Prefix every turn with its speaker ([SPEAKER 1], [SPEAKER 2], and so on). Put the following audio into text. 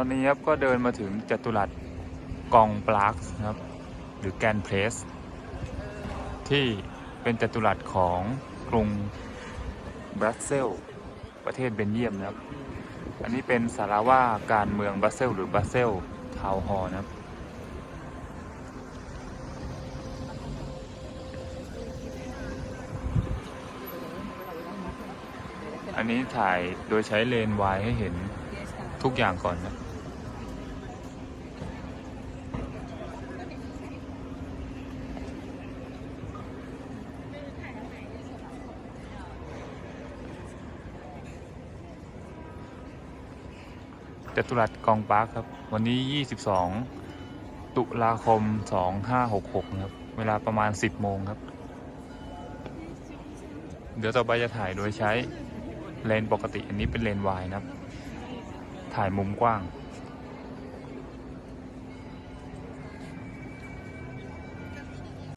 [SPEAKER 1] อนนี้ครับก็เดินมาถึงจัตุรัสกองปลาร์คนะครับ หรือแกนเพลส ที่เป็นจัตุรัสของกรุงบรัสเซลประเทศเบลเยียมนะครับ อันนี้เป็นสาราว่าการเมืองบรัสเซลหรือบรัสเซลทาวน์ฮอลนะครับอันนี้ถ่ายโดยใช้เลนส์วายให้เห็นทุกอย่างก่อนนะ จตุรัสกองปาร์คครับ วันนี้ 22 ตุลาคม 2566 ครับ เวลาประมาณ 10 โมงครับ เดี๋ยวต่อไปจะถ่ายโดยใช้เลนปกติ อันนี้เป็นเลนวายนะครับ ถ่ายมุมกว้าง